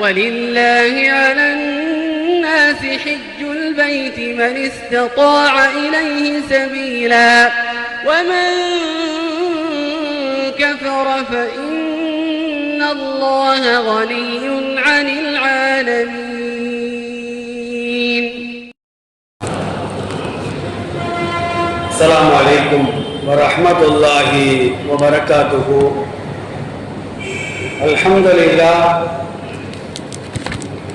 ولله على الناس حج البيت من استطاع إليه سبيلا ومن كفر فإن الله غني عن العالمين. السلام عليكم ورحمة الله وبركاته. الحمد لله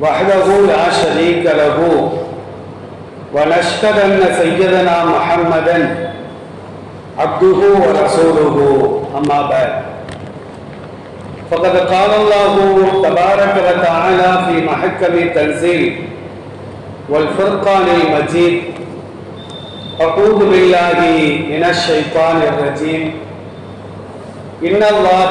وحده لا شريك له ونشهد أن سيدنا محمدا عبده ورسوله. أما بعد. فقد قال الله تبارك وتعالى في محكم التنزيل والفرقان المجيد أعوذ بالله من الشيطان الرجيم. إن الله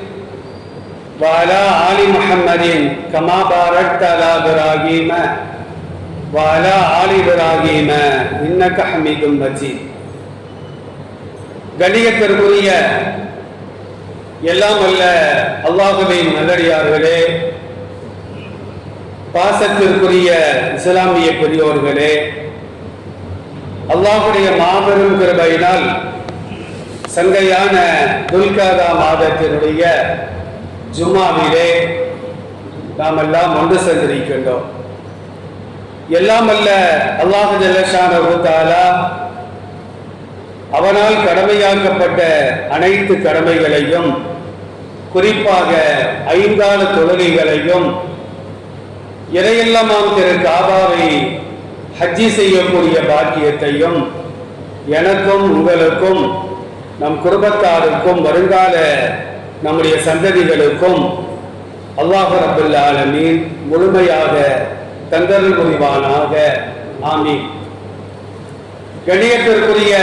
وعلى آل محمد كما باركت على إبراهيم وعلى آل إبراهيم إنك حميد مجيد கணியத்திற்குரிய எல்லாம் அல்ல அல்லாஹுவின் நல்லடியார்களே பாசத்திற்குரிய இஸ்லாமிய பெரியோர்களே அல்லாஹுடைய மாபெரும் கிருபையினால் சங்கையான துல்காதா மாதத்தினுடைய ஜுமாவிலே நாம் எல்லாம் ஒன்று சென்றிருக்கின்றோம் எல்லாம் அல்ல அல்லாஹு ஜல்லஷான அவனால் கடமையாக்கப்பட்ட அனைத்து கடமைகளையும் குறிப்பாக ஐந்தான தொழுகைகளையும் இறையெல்லாமாம் திரு காபாவை ஹஜ்ஜி செய்யக்கூடிய பாக்கியத்தையும் எனக்கும் உங்களுக்கும் நம் குடும்பத்தாருக்கும் வருங்கால நம்முடைய சந்ததிகளுக்கும் அல்லாஹ் ரபுல்ல ஆலமீன் முழுமையாக தந்தல் புரிவானாக. ஆமீன். கணியத்திற்குரிய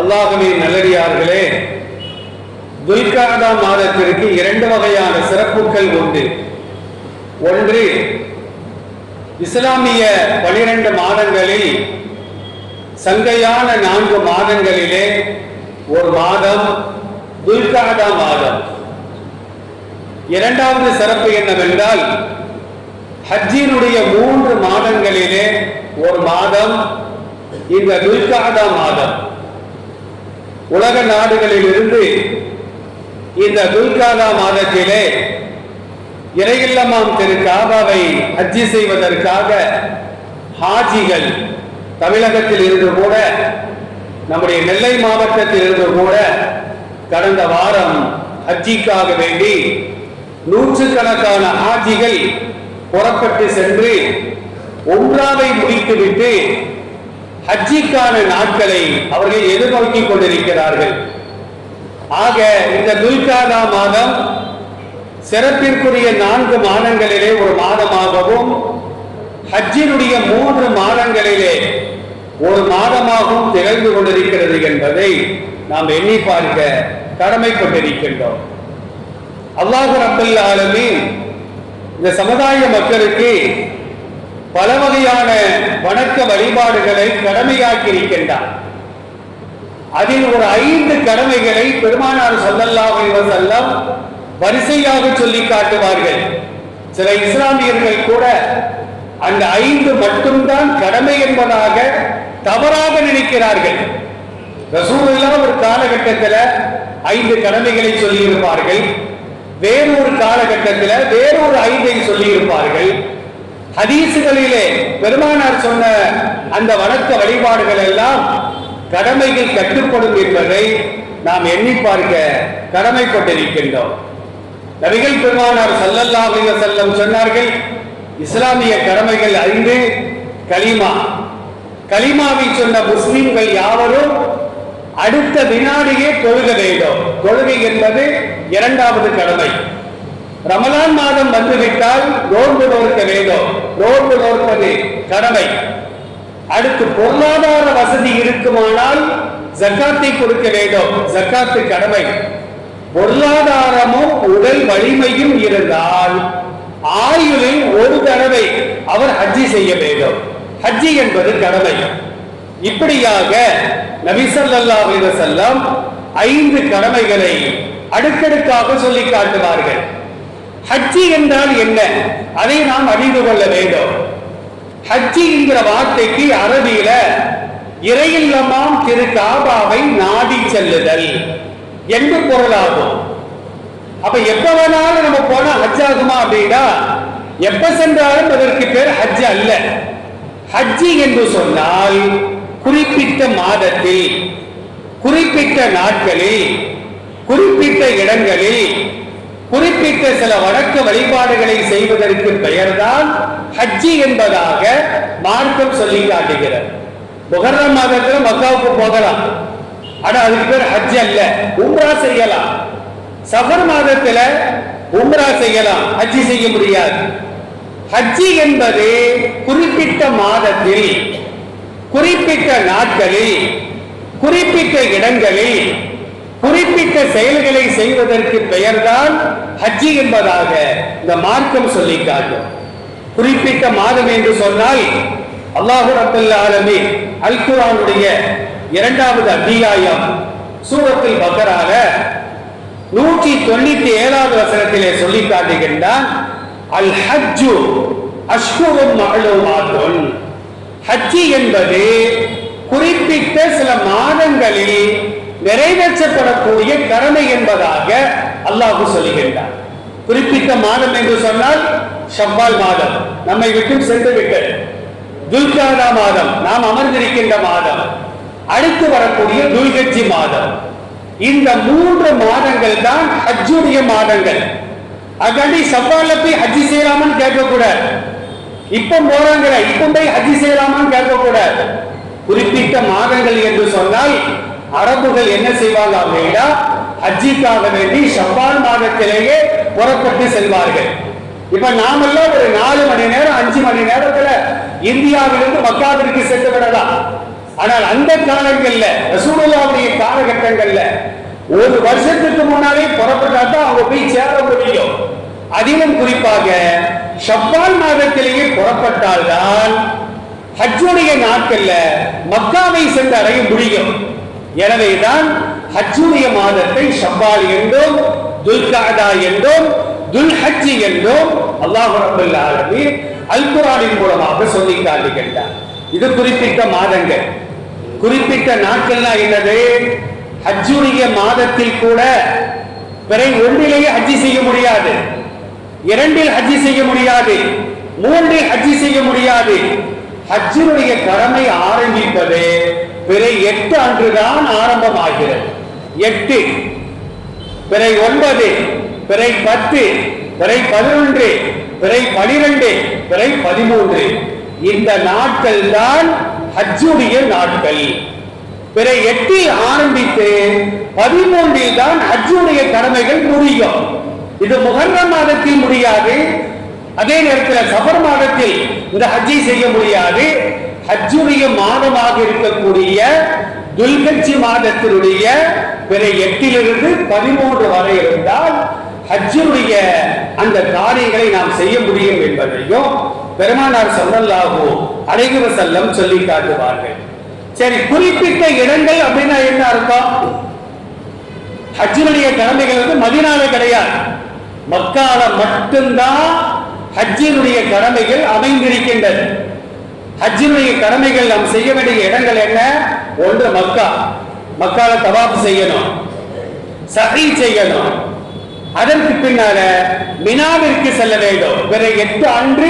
அல்லாஹுவின் நல்லடியார்களே துல்கரதா மாதத்திற்கு இரண்டு வகையான சிறப்புகள் உண்டு. ஒன்று இஸ்லாமிய பனிரெண்டு மாதங்களில் சங்கையான நான்கு மாதங்களிலே ஒரு மாதம் துல்கரதா மாதம். இரண்டாவது சிறப்பு என்னவென்றால் ஹஜ்ஜினுடைய மூன்று மாதங்களிலே ஒரு மாதம் இந்த துல்காதா மாதம். உலக நாடுகளில் இருந்து இந்த துல்காதா மாதத்திலே இறையில்லமாம் திரு காபாவை ஹஜ்ஜி செய்வதற்காக ஹாஜிகள் தமிழகத்தில் இருந்து கூட நம்முடைய நெல்லை மாவட்டத்தில் இருந்து கூட கடந்த வாரம் ஹஜ்ஜிக்காக வேண்டி நூற்றுக்கணக்கான ஆஜிகள் புறப்பட்டு சென்று ஒன்றாவை முடித்துவிட்டு ஹஜ்ஜிக்கான நாட்களை அவர்கள் எதிர்நோக்கிக் கொண்டிருக்கிறார்கள். ஆக இந்த துல்காதா மாதம் சிறப்பிற்குரிய நான்கு மாதங்களிலே ஒரு மாதமாகவும் ஹஜ்ஜினுடைய மூன்று மாதங்களிலே ஒரு மாதமாகவும் திகழ்ந்து கொண்டிருக்கிறது என்பதை நாம் எண்ணி பார்க்க கடமைப்பட்டிருக்கின்றோம். அல்லாஹு ரப்பல் ஆலமீன். இந்த சமுதாய மக்களுக்கு பல வகையான வணக்க வழிபாடுகளை கடமையாக்கி இருக்கின்றார் அதில் ஒரு ஐந்து கடமைகளை பெருமானார் சொல்லல்லாஹு வசல்லம் வரிசையாக சொல்லி காட்டுவார்கள். சில இஸ்லாமியர்கள் கூட அந்த ஐந்து மட்டும்தான் கடமை என்பதாக தவறாக நினைக்கிறார்கள். ரசூலுல்லா ஒரு காலகட்டத்தில் ஐந்து கடமைகளை சொல்லியிருப்பார்கள். வேறொரு காலகட்டத்தில் வேறொரு ஐந்தை சொல்லி சொல்லியிருப்பார்கள். ஹதீசுகளிலே பெருமானார் சொன்ன அந்த வணக்க வழிபாடுகள் எல்லாம் கடமைகள் கட்டுப்படும் என்பதை நாம் எண்ணி பார்க்க கடமைப்பட்டிருக்கின்றோம். நபிகள் பெருமானார் சல்லல்லா செல்லம் சொன்னார்கள் இஸ்லாமிய கடமைகள் ஐந்து கலிமா கலிமாவை சொன்ன முஸ்லிம்கள் யாவரும் அடுத்த வினாடியே தொழுக வேண்டும். தொழுகை என்பது இரண்டாவது கடமை. ரமலான் மாதம் வந்துவிட்டால் நோன்பு நோக்க வேண்டும். நோன்பு நோற்பது கடமை. அடுத்து பொருளாதார வசதி இருக்குமானால் ஜக்காத்தை கொடுக்க வேண்டும். ஜக்காத்து கடமை. பொருளாதாரமும் உடல் வலிமையும் இருந்தால் ஆயுளில் ஒரு தடவை அவர் ஹஜ்ஜி செய்ய வேண்டும். ஹஜ்ஜி என்பது கடமை. இப்படியாக நபி ஸல்லல்லாஹு ஐந்து கடமைகளை அடுக்கடுக்காக சொல்லி காட்டுவார்கள். ஹஜ்ஜி என்றால் என்ன? அதை நாம் அறிந்து கொள்ள வேண்டும். ஹஜ்ஜி என்கிற வார்த்தைக்கு அரபியில இறையில்லமாம் திரு காபாவை நாடி செல்லுதல் என்று பொருளாகும். அப்ப எப்ப வேணாலும் நம்ம போனா ஹஜ் ஆகுமா அப்படின்னா எப்ப சென்றாலும் அதற்கு பேர் ஹஜ் அல்ல. ஹஜ்ஜி என்று சொன்னால் குறிப்பிட்ட மாதத்தில் குறிப்பிட்ட நாட்களில் குறிப்பிட்ட இடங்களில் குறிப்பிட்ட சில வணக்க வழிபாடுகளை செய்வதற்கு பெயர்தான் ஹஜ்ஜி என்பதாக மார்க்கம் சொல்லி காட்டுகிறார் முகர்ரம் மாதத்துல மக்காவுக்கு போகலாம். ஆனா அதுக்கு பேர் ஹஜ் அல்ல உம்ரா செய்யலாம். சஃபர் மாதத்துல உம்ரா செய்யலாம் ஹஜ்ஜி செய்ய முடியாது. ஹஜ்ஜி என்பது குறிப்பிட்ட மாதத்தில் குறிப்பிட்ட நாட்களில் குறிப்பிட்ட இடங்களில் குறிப்பிட்ட செயல்களை செய்வதற்கு பெயர்தான் ஹஜ்ஜி என்பதாக இந்த மார்க்கம் சொல்லி காட்டும். குறிப்பிட்ட மாதம் என்று சொன்னால் அல்லாஹு ரபுல் ஆலமி அல் குரானுடைய இரண்டாவது அத்தியாயம் சூரத்தில் பக்கராக நூற்றி தொண்ணூத்தி ஏழாவது வசனத்திலே சொல்லி காட்டுகின்றான் அல் ஹஜ்ஜு மகளும் மஅலூமாத்துன் ஹஜ்ஜி என்பது குறிப்பிட்ட சில மாதங்களில் நிறைவேற்றப்படக்கூடிய கடமை என்பதாக அல்லாஹு சொல்லுகின்றார் குறிப்பிட்ட மாதம் என்று சொன்னால் ஷவ்வால் மாதம். நம்மை விட்டு சென்று விட்டது. துல்காதா மாதம். நாம் அமர்ந்திருக்கின்ற மாதம். அடுத்து வரக்கூடிய துல்கஜி மாதம். இந்த மூன்று மாதங்கள் தான் ஹஜ்ஜுடைய மாதங்கள். அகாண்டி சவ்வால போய் ஹஜ்ஜி செய்யலாமன்னு கேட்கக்கூடாது. இப்போ போறாங்கிற இப்போ போய் ஹஜ்ஜி செய்யலாமான்னு கேட்கக்கூடாது. குறிப்பிட்ட மாதங்கள் என்று சொன்னால் அரபுகள் என்ன செய்வாங்க அப்படின்னா ஹஜ்ஜிக்காக வேண்டி ஷப்பால் மாதத்திலேயே புறப்பட்டு செல்வார்கள். இப்ப நாமெல்லாம் ஒரு நாலு மணி நேரம் அஞ்சு மணி நேரத்துல இந்தியாவிலிருந்து மக்காவிற்கு சென்று விடலாம் ஆனால் அந்த காலங்கள்ல ரசூலுல்லாவுடைய காலகட்டங்கள்ல ஒரு வருஷத்துக்கு முன்னாலே புறப்பட்டா தான் அவங்க போய் சேர முடியும். அதிலும் குறிப்பாக ஷவ்வால் மாதத்திலேயே புறப்பட்டால்தான் ஹஜ்ஜுடைய நாட்கள்ல மக்காவை சென்று அடைய முடியும். எனவேதான் ஹஜ்ஜுடைய மாதத்தை ஷவ்வால் என்றும் துல்காதா என்றும் துல்ஹஜ்ஜி என்றும் அல்லாஹ் ரப்பல் ஆலமீன் அல் மூலமாக சொல்லி காட்டுகின்றார் இது குறிப்பிட்ட மாதங்கள். குறிப்பிட்ட நாட்கள்னா என்னது? ஹஜ்ஜுடைய மாதத்தில் கூட பிறை ஒன்றிலேயே ஹஜ்ஜி செய்ய முடியாது. இரண்டில் ஹஜ்ஜி செய்ய முடியாது மூன்றில் ஹஜ்ஜி செய்ய முடியாது. ஹஜ்ஜினுடைய கடமை ஆரம்பிப்பது பிறை எட்டு அன்றுதான் ஆரம்பமாகிறது. எட்டு பிறை ஒன்பது பிறை பத்து பிறை பதினொன்று பிறை பனிரெண்டு பிறை பதிமூன்று. இந்த நாட்கள் தான் ஹஜ்ஜுடைய நாட்கள். பிறை எட்டில் ஆரம்பித்து பதிமூன்றில் தான் ஹஜ்ஜுடைய கடமைகள் முடியும். இது முகர்ற மாதத்தில் முடியாது. அதே நேரத்தில் சபர் மாதத்தில் இந்த ஹஜ்ஜை செய்ய முடியாது. ஹஜ்ஜுடைய மாதமாக இருக்கக்கூடிய துல்கட்சி மாதத்தினுடைய பிற எட்டிலிருந்து பதிமூன்று வரை இருந்தால் ஹஜ்ஜுடைய அந்த காரியங்களை நாம் செய்ய முடியும் என்பதையும் பெருமானார் ஸல்லல்லாஹு அலைஹி செல்லம் சொல்லி காட்டுவார்கள். சரி குறிப்பிட்ட இடங்கள் அப்படின்னா என்ன அர்த்தம்? ஹஜ்ஜினுடைய கடமைகள் வந்து மதினால கிடையாது. மக்கால மட்டும்தான் ஹஜ்ஜினுடைய கடமைகள் அமைந்திருக்கின்றது. ஹஜ்ஜினுடைய கடமைகள் நாம் செய்ய வேண்டிய இடங்கள் என்ன? ஒன்று மக்கா. மக்கால தவாப்பு செய்யணும். சஹி செய்யணும். அதற்கு பின்னால மினாவிற்கு செல்ல வேண்டும். பிறை எட்டு அன்று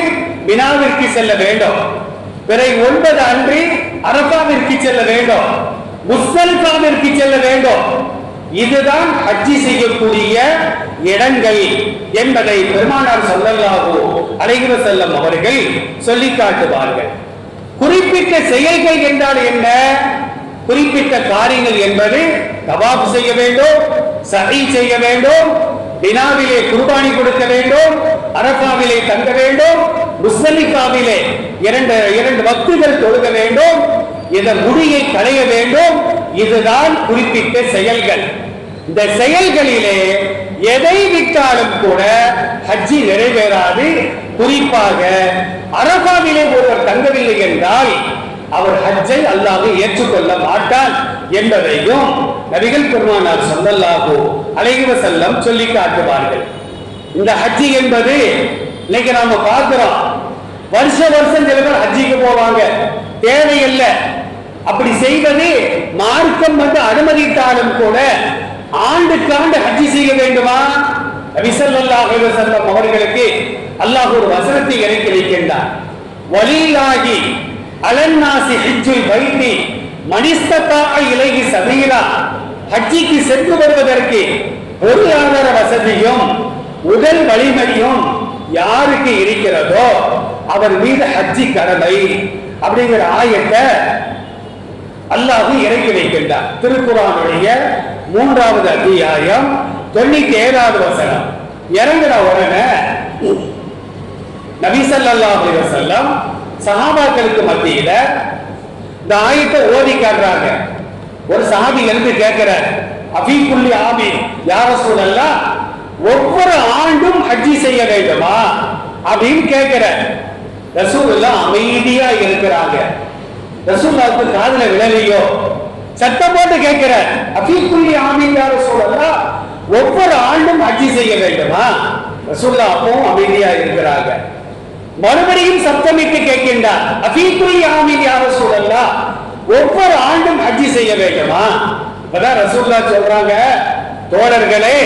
மினாவிற்கு செல்ல வேண்டும். பிறை ஒன்பது அன்று அரபாவிற்கு செல்ல வேண்டும். முஸ்தலிஃபாவிற்கு செல்ல வேண்டும். இதுதான் ஹஜ்ஜி செய்யக்கூடிய இடங்கள் என்பதை பெருமானார் சொல்லலாகோ அலைஹி செல்லம் அவர்கள் சொல்லி காட்டுவார்கள். குறிப்பிட்ட செயல்கள் என்றால் என்ன? குறிப்பிட்ட காரியங்கள் என்பது தவாப் செய்ய வேண்டும் சதி செய்ய வேண்டும் வினாவிலே குர்பானி கொடுக்க வேண்டும் அரபாவிலே தங்க வேண்டும் முஸ்லிகாவிலே இரண்டு இரண்டு பக்திகள் தொழுக வேண்டும் இந்த முடியை களைய வேண்டும் இதுதான் குறிப்பிட்ட செயல்கள். இந்த செயல்களிலே எதை விட்டாலும் கூட ஹஜ்ஜி நிறைவேறாது. குறிப்பாக அரபாவிலே ஒருவர் தங்கவில்லை என்றால் அவர் ஹஜ்ஜை அல்லாஹ் ஏற்றுக்கொள்ள மாட்டார் என்பதையும் நபிகள் பெருமானார் சொல்லல்லாகோ அலைஹி செல்லம் சொல்லி காட்டுவார்கள். இந்த ஹஜ்ஜி என்பது இன்னைக்கு நாம பார்க்கிறோம். வருஷ வருஷம் சில பேர் ஹஜ்ஜிக்கு போவாங்க. தேவையில்லை. அப்படி செய்வது மார்க்கம் வந்து அனுமதித்தாலும் கூட ஆண்டுக்கு ஆண்டு ஹஜ்ஜி செய்ய வேண்டுமா? நபி அவர்களுக்கு அல்லாஹ் ஒரு வசனத்தை இறக்கி வைக்கின்றார். அலன்னாசி ஹஜ்ஜுல் பைத்தி மனிஸ்ததா இலகி சபீலா. ஹஜ்ஜிக்கு சென்று வருவதற்கு பொருளாதார வசதியும் உடல் வலிமையும் யாருக்கு இருக்கிறதோ அவர் மீது ஹஜ்ஜி கடமை. அப்படிங்கிற ஆயத்தை அல்லாஹ் இறக்கி வைக்கின்றார். திருக்குறானுடைய மூன்றாவது அத்தியாயம் தொண்ணூத்தி ஏழாவது வசனம். இறங்குற உடனே நபி ஸல்லல்லாஹு சஹாபாக்களுக்கு மத்தியில இந்த ஆயத்தை ஓதி காட்டுறாங்க. ஒரு சஹாபி எழுந்து கேட்கிறார் அபீக்குள்ளி ஆமி யார சூழல்லாம் ஒவ்வொரு ஆண்டும் ஹஜ்ஜி செய்ய வேண்டுமா? அப்படின்னு கேட்கிறார். ரசூல் அமைதியா இருக்கிறாங்க. ரசூல்லாவுக்கு காதல விழலையோ? சத்தம் போட்டு கேட்கிற அபிக்குரிய ஆமி யார ஒவ்வொரு ஆண்டும் அஜி செய்ய வேண்டுமா? ரசூல்லா அப்பவும் அமைதியா இருக்கிறாங்க. மறுபடியும் சப்தமிட்டு கேட்கின்றார். அபிக்குரிய ஆமீன் யார ஒவ்வொரு ஆண்டும் அஜி செய்ய வேண்டுமா? இப்பதான் ரசூல்லா சொல்றாங்க தோழர்களே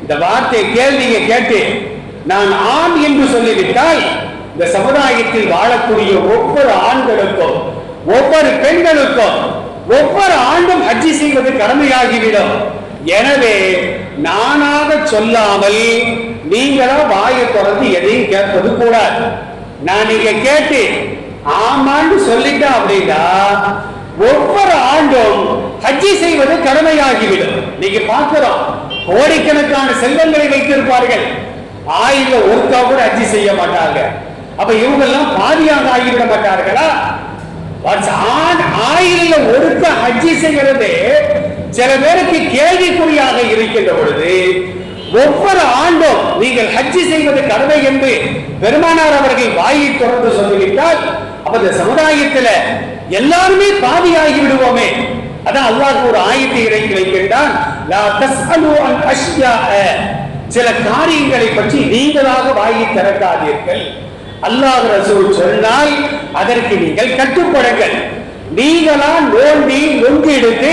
இந்த வார்த்தை கேள்வியை கேட்டு. நான் ஆண் என்று சொல்லிவிட்டால் இந்த சமுதாயத்தில் வாழக்கூடிய ஒவ்வொரு ஆண்களுக்கும் ஒவ்வொரு பெண்களுக்கும் ஒவ்வொரு ஆண்டும் ஹஜ்ஜி செய்வது கடமையாகிவிடும். எனவே நானாக சொல்லாமல் நீங்களா வாயை திறந்து எதையும் கேட்பது கூடாது. நான் நீங்க கேட்டு ஆமான்னு சொல்லிட்டேன் அப்படின்னா ஒவ்வொரு ஆண்டும் ஹஜ்ஜி செய்வது கடமையாகிவிடும். நீங்க பாக்குறோம் கோடிக்கணக்கான செல்வங்களை வைத்திருப்பார்கள். ஆயில ஒருத்தா கூட ஹஜ்ஜி செய்ய மாட்டாங்க. அப்ப இவங்க எல்லாம் பாதியாக ஆகிவிட மாட்டார்களா? ஆயிரம் ஒருத்த ஹஜ்ஜி செய்கிறது சில பேருக்கு கேள்விக்குறியாக இருக்கின்ற பொழுது ஒவ்வொரு ஆண்டும் நீங்கள் ஹஜ்ஜி செய்வது கடமை என்று பெருமானார் அவர்கள் வாயை தொடர்ந்து சொல்லிவிட்டால் அப்ப இந்த சமுதாயத்துல எல்லாருமே பாதியாகி விடுவோமே. அதான் அல்லாஹ் ஒரு ஆயத்தை இறங்கி வைக்கின்றான் சில காரியங்களை பற்றி நீங்களாக வாயை திறக்காதீர்கள். அல்லாஹ் ரசூல் சொன்னால் அதற்கு நீங்கள் கட்டுப்படுங்கள். நீங்களா நோண்டி நொங்கு எடுத்து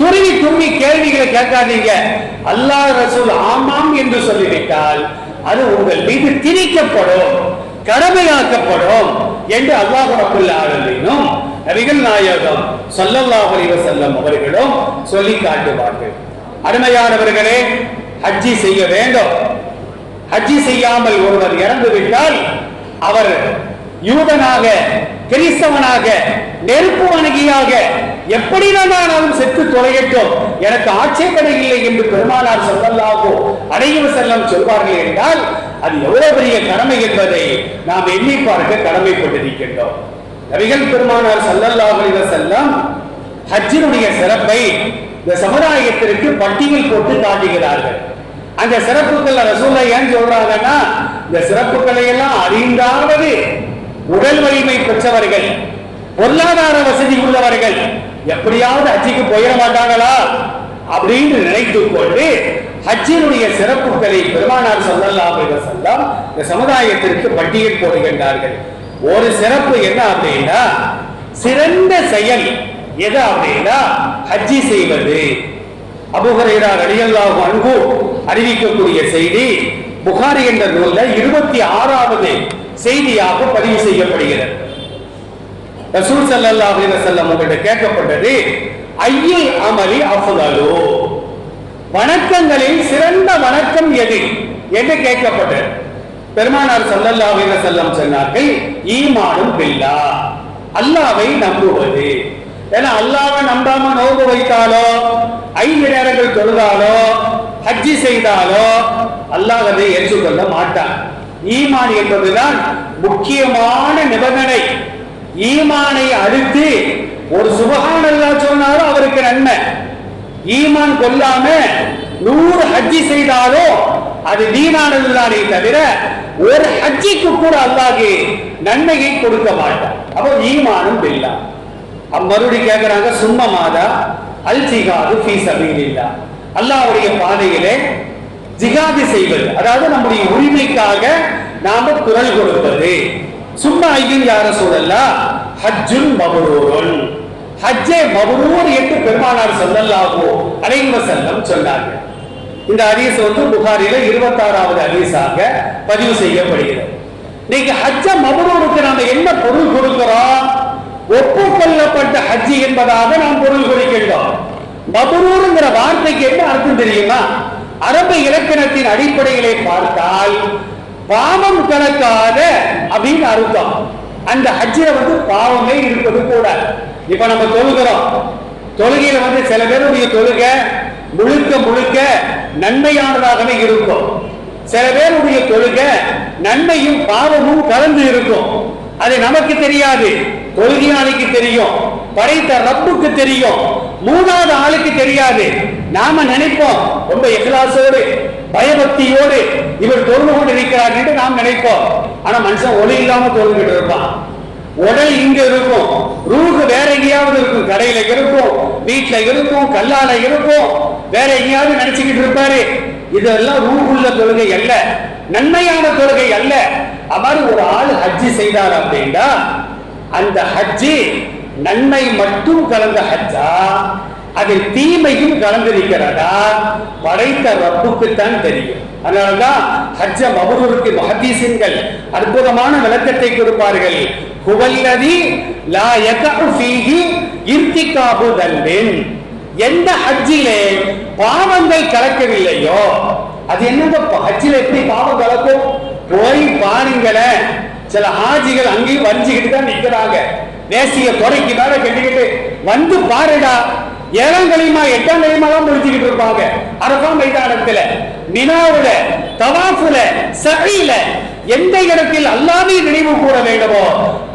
துருவி துருவி கேள்விகளை கேட்காதீங்க. அல்லாஹ் ரசூல் ஆமாம் என்று சொல்லிவிட்டால் அது உங்கள் மீது திணிக்கப்படும் கடமையாக்கப்படும் என்று அல்லாஹ் ரபுல் ஆலமீனும் நபிகள் நாயகம் சல்லல்லாஹு அலைஹி வஸல்லம் அவர்களும் சொல்லி காட்டுவார்கள். அருமையானவர்களே ஹஜ்ஜி செய்ய வேண்டும். ஹஜ்ஜி செய்யாமல் ஒருவர் இறந்து விட்டால் அவர் யூதனாக கிறிஸ்தவனாக நெருப்பு வணங்கியாக எப்படி நானும் செத்து தொலையட்டும். எனக்கு ஆட்சேபனை இல்லை என்று பெருமானார் ஸல்லல்லாஹு அலைஹி செல்லம் சொல்வார்கள் என்றால் அது எவ்வளவு பெரிய கடமை என்பதை நாம் எண்ணி பார்க்க கடமைப்பட்டிருக்கின்றோம். நபிகள் பெருமானார் ஸல்லல்லாஹு செல்லம் ஹஜ்ஜினுடைய சிறப்பை இந்த சமுதாயத்திற்கு பட்டியல் போட்டு காட்டுகிறார்கள். அந்த சிறப்புகள் ரசூலை ஏன் சொல்றாங்கன்னா இந்த சிறப்புகளை எல்லாம் அறிந்தாவது உடல் வலிமை பெற்றவர்கள் பொருளாதார வசதி உள்ளவர்கள் எப்படியாவது ஹஜ்ஜிக்கு போயிட மாட்டாங்களா அப்படின்னு நினைத்து கொண்டு ஹஜ்ஜினுடைய சிறப்புகளை பெருமானார் சொல்லலாம் அலைஹி வஸல்லம் இந்த சமுதாயத்திற்கு பட்டியல் போடுகின்றார்கள். ஒரு சிறப்பு என்ன அப்படின்னா சிறந்த செயல் எது அப்படின்னா ஹஜ்ஜி செய்வது. அபுஹுரைரா ரலியல்லாஹு அன்பு அறிவிக்கக்கூடிய செய்தி புகாரி என்ற நூல்ல இருபத்தி ஆறாவது செய்தியாக பதிவு செய்யப்படுகிறது. ரசூல் ஸல்லல்லாஹு செல்லம் உங்கள்கிட்ட கேட்கப்பட்டது ஐயில் அமலி அஃதலு? வணக்கங்களில் சிறந்த வணக்கம் எது? என்று கேட்கப்பட்டது. பெருமானார் ஸல்லல்லாஹு செல்லம் சொன்னார்கள் ஈமானும் பில்லா. அல்லாவை நம்புவது. ஏன்னா அல்லாவை நம்பாம நோன்பு வைத்தாலோ ஐந்து நேரங்கள் தொழுதாலோ ஹஜ்ஜி செய்தாலோ அல்லாஹ் அதை ஏற்றுக்கொள்ள மாட்டான். ஈமான் என்பதுதான் முக்கியமான நிபந்தனை. ஈமானை அடுத்து ஒரு சுபஹானல்லா சொன்னாலும் அவருக்கு நன்மை. ஈமான் கொல்லாம நூறு ஹஜ்ஜி செய்தாலோ அது வீணானதுதானே தவிர ஒரு ஹஜ்ஜிக்கு கூட அல்லாஹே நன்மையை கொடுக்க மாட்டான். அப்போ ஈமானும் பில்லா. மறுபடி கேட்கிறாங்க சும்மா மாதா ஃபீஸ் அப்படின்னு ஃபீ அல்லாவுடைய பாதையிலே ஜிகாதி செய்வது. அதாவது நம்முடைய உரிமைக்காக நாம குரல் கொடுப்பது. சும்மா ஐயும் யார சூழல்லா? ஹஜ்ஜுன் மபரூருன். ஹஜ்ஜே மபரூர் என்று பெருமானார் ஸல்லல்லாஹு அலைஹி செல்லம் சொன்னார்கள் இந்த ஹதீஸ் வந்து புகாரில 26வது ஹதீஸாக பதிவு செய்யப்படுகிறது. இன்னைக்கு ஹஜ்ஜ மபரூருக்கு நாம என்ன பொருள் கொடுக்கிறோம்? ஒப்புக்கொள்ளப்பட்ட ஹஜ்ஜி என்பதாக நாம் பொருள் கொடுக்கின்றோம். மபரூருங்கிற வார்த்தைக்கு என்ன அர்த்தம் தெரியுமா? அரபு இலக்கணத்தின் அடிப்படைகளை பார்த்தால் பாவம் கலக்காத அப்படின்னு அர்த்தம். அந்த ஹஜ்ஜில வந்து பாவமே இருப்பது கூட. இப்ப நம்ம தொழுகிறோம். தொழுகையில வந்து சில பேருடைய தொழுகை முழுக்க முழுக்க நன்மையானதாகவே இருக்கும். சில பேருடைய தொழுகை நன்மையும் பாவமும் கலந்து இருக்கும். அது நமக்கு தெரியாது. கொள்கையாளிக்கு தெரியும் படைத்த ரப்புக்கு தெரியும் மூணாவது ஆளுக்கு தெரியாது. நாம நினைப்போம் ரொம்ப எகலாசோடு பயபக்தியோடு இவர் தொழுது கொண்டு இருக்கிறார் என்று நாம் நினைப்போம். ஆனா மனுஷன் ஒளி இல்லாம தொழுகிட்டு இருப்பான். உடல் இங்க இருக்கும் ரூஹு வேற எங்கேயாவது இருக்கும் கடையில இருக்கும் வீட்டுல இருக்கும் கல்லால இருக்கும் வேற எங்கேயாவது நினைச்சுக்கிட்டு இருப்பாரு. இதெல்லாம் ரூஹுள்ள தொழுகை அல்ல நன்மையான தொழுகை அல்ல. அவர் ஒரு ஆள் ஹஜ்ஜி செய்தார் அப்படின்னா அந்த ஹஜ்ஜி நன்மை மட்டும் கலந்த ஹஜ்ஜா அதில் தீமையும் கலந்திருக்கிறதா? படைத்த ரப்புக்குத்தான் தெரியும். அதனால்தான் ஹஜ்ஜ மபரூருக்கு மஹதீசின்கள் அற்புதமான விளக்கத்தை கொடுப்பார்கள். குவல்லதி லா யகஉ ஃபீஹி இர்திகாபு தன்பின் எந்த ஹஜ்ஜிலே பாவங்கள் கலக்கவில்லையோ அது என்னங்க ஹஜ்ஜில் எப்படி பாவம் கலக்கும்? போய் பாருங்களேன். சில ஹாஜிகள் அங்கேயும் வஞ்சிக்கிட்டு தான் நிக்கிறாங்க தேசிய துறைக்கு மேல கட்டிக்கிட்டு வந்து பாருடா ஏழாம் களிமா எட்டாம் களிமா தான் முடிச்சுக்கிட்டு இருப்பாங்க. அரபா மைதானத்துல மினாவுல தவாஃபுல சஹீல எந்த இடத்தில் அல்லாமே நினைவு கூற வேண்டுமோ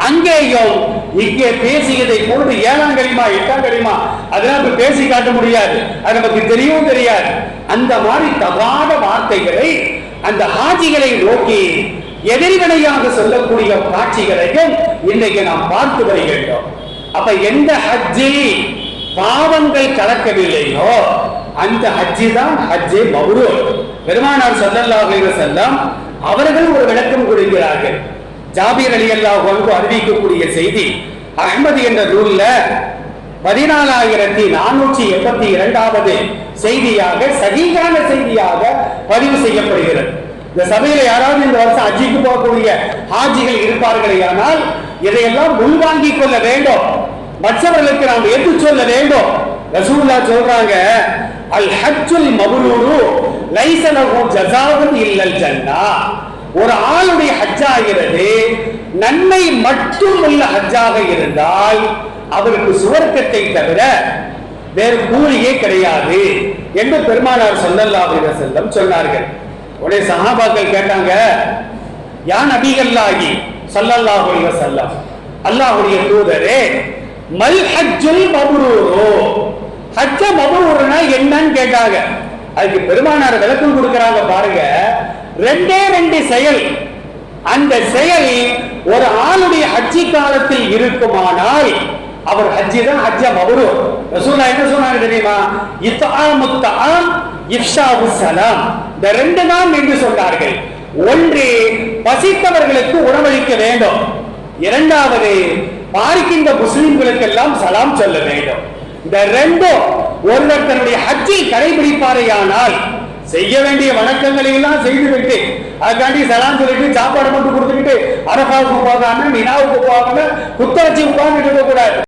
அங்கேயும் இங்கே பேசியதை பொழுது ஏழாம் களிமா எட்டாம் களிமா அதெல்லாம் இப்ப பேசி காட்ட முடியாது. அது நமக்கு தெரியவும் தெரியாது. அந்த மாதிரி தகாத வார்த்தைகளை அந்த ஹாஜிகளை நோக்கி எதிர்வினையாக சொல்லக்கூடிய காட்சிகளையும் இன்னைக்கு நாம் பார்த்து வருகின்றோம். அப்ப எந்த ஹஜ்ஜி பாவங்கள் கலக்கவில்லையோ அந்த ஹஜ்ஜி தான் ஹஜ்ஜே மவுரு பெருமானார் ஸல்லல்லாஹு செல்லம் அவர்கள் ஒரு விளக்கம் கொடுக்கிறார்கள் ஜாபீர் ரலியல்லாஹு அன்ஹு அறிவிக்கக்கூடிய செய்தி அஹ்மது என்ற நூல்ல பதினாலாயிரத்தி நானூற்றி எண்பத்தி இரண்டாவது செய்தியாக சகிகான செய்தியாக பதிவு செய்யப்படுகிறது. இந்த சபையில யாராவது இந்த வருஷம் அஜிக்கு போகக்கூடிய ஹாஜிகள் இருப்பார்களே ஆனால் இதையெல்லாம் உள்வாங்கிக் கொள்ள வேண்டும். மற்றவர்களுக்கு நாம் எடுத்து சொல்ல வேண்டும். ரசூல்லா சொல்றாங்க அல் ஹஜ்ஜுல் மபரூரு லைஸ லஹு ஜஸாவுன் இல்லல் ஜன்னா. ஒரு ஆளுடைய ஹஜ்ஜாகிறது நன்மை மட்டும் உள்ள ஹஜ்ஜாக இருந்தால் அவருக்கு சுவர்க்கத்தை தவிர வேறு கூலியே கிடையாது என்று பெருமானார் ஸல்லல்லாஹு செல்லம் சொன்னார்கள். உடைய சஹாபாக்கள் கேட்டாங்க யான் நபிகல்லாகி ஸல்லல்லாஹு அலைஹி அல்லாஹுடைய தூதரே மல் ஹஜ்ஜுல் மபுரூரோ? ஹஜ்ஜ மபுரூர்னா என்னன்னு கேட்டாங்க. அதுக்கு பெருமானார் விளக்கம் கொடுக்கறாங்க பாருங்க. ரெண்டே ரெண்டு செயல். அந்த செயல் ஒரு ஆளுடைய ஹஜ்ஜி காலத்தில் இருக்குமானால் அவர் ஹஜ்ஜி தான் ஹஜ்ஜ மபுரூர். ரசூல்லா என்ன சொன்னாங்க தெரியுமா? இத்தாமுத்தாம் இஃப்ஷாவு சலாம். இந்த ரெண்டு தான் என்று சொன்னார்கள். ஒன்று பசித்தவர்களுக்கு உணவளிக்க வேண்டும். இரண்டாவது பார்க்கின்ற முஸ்லிம்களுக்கு எல்லாம் சலாம் சொல்ல வேண்டும். இந்த ரெண்டும் ஒருவர் தன்னுடைய ஹஜ்ஜில் கடைபிடிப்பாரையானால் செய்ய வேண்டிய வணக்கங்களை எல்லாம் செய்துவிட்டு அதுக்காண்டி சலாம் சொல்லிட்டு சாப்பாடு மட்டும் கொடுத்துக்கிட்டு அரபாவுக்கு போகாம நினாவுக்கு போகாம குத்தாச்சி உட்கார்ந்துட்டு இருக்கக்கூடாது.